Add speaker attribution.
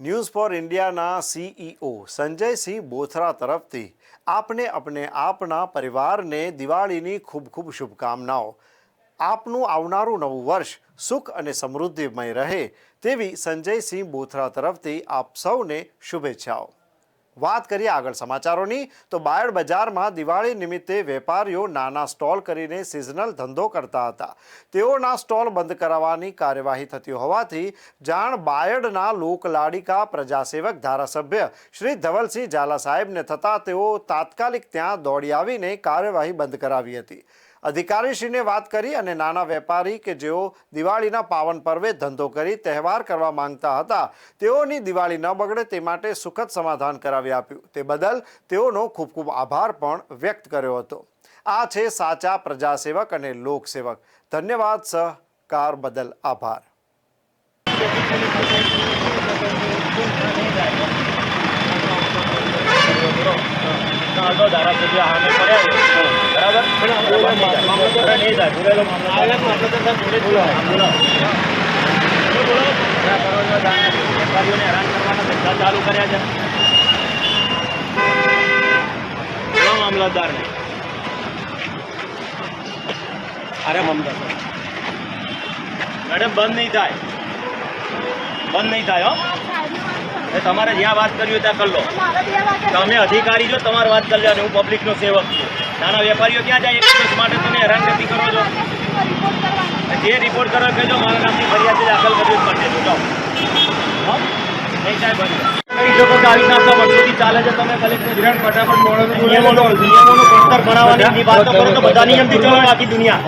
Speaker 1: News for ઇન્ડિયાના CEO Sanjaysinh Bothra તરફથી આપને આપણે આપના પરિવારને દિવાળીની ખૂબ ખૂબ શુભકામનાઓ. આપનું આવનારું નવું વર્ષ સુખ અને સમૃદ્ધિમય રહે તેવી સંજયસિંહ બોથરા તરફથી આપ સૌને શુભેચ્છાઓ. વાત કરીએ આગળ સમાચારોની, તો બાયડ બજારમાં દિવાળી નિમિત્તે વેપારીઓ નાના સ્ટોલ કરીને સિઝનલ ધંધો કરતા હતા. તેઓના સ્ટોલ બંધ કરાવવાની કાર્યવાહી થતી હોવાથી જાણ બાયડના લોકલાડિકા પ્રજાસેવક ધારાસભ્ય શ્રી ધવલસિંહ ઝાલા સાહેબને થતાં તેઓ તાત્કાલિક ત્યાં દોડી આવીને કાર્યવાહી બંધ કરાવી હતી. અધિકારીશ્રીને વાત કરી અને નાના વેપારી કે જેઓ દિવાળીના પાવન પર્વે ધંધો કરી તહેવાર કરવા માંગતા હતા, તેઓની દિવાળી ન બગડે તે માટે સુખદ સમાધાન કરાવી આપ્યું. તે બદલ તેઓનો ખૂબ ખૂબ આભાર પણ વ્યક્ત કર્યો હતો. આ છે સાચા પ્રજાસેવક અને લોકસેવક. ધન્યવાદ, સહકાર બદલ આભાર.
Speaker 2: ધારાસભ્ય સામે કર્યા. બરાબર? નહીં થાય. બોલેલો વેપારીઓને હેરાન કરવાના ધંધા ચાલુ કર્યા છે કેવા મામલતદારને. અરે મમતા મેડમ બંધ નહીં થાય. બંધ નહીં થાય હો. તમારે જ્યાં વાત કરવી હોય ત્યાં કરી લો. તમે અધિકારી છો તમારે વાત કરી લેવાની. હું પબ્લિકનો સેવક છું. નાના વેપારીઓ ક્યાં જાય? એક દિવસ માટે તમે હેરાનગતિ કરો છો. જે રિપોર્ટ કરો કહેજો મારા નામની ફરિયાદ દાખલ કરવી જ પડશે જાઓ નહીં સાહેબ કરી શકો કે આવી રીતના વર્ષોથી ચાલે છે. તમે કલેક્ટર ફટાફટ નિયમોનું નિયમોનું કરો તો બધા નિયમથી ચલો આખી દુનિયા.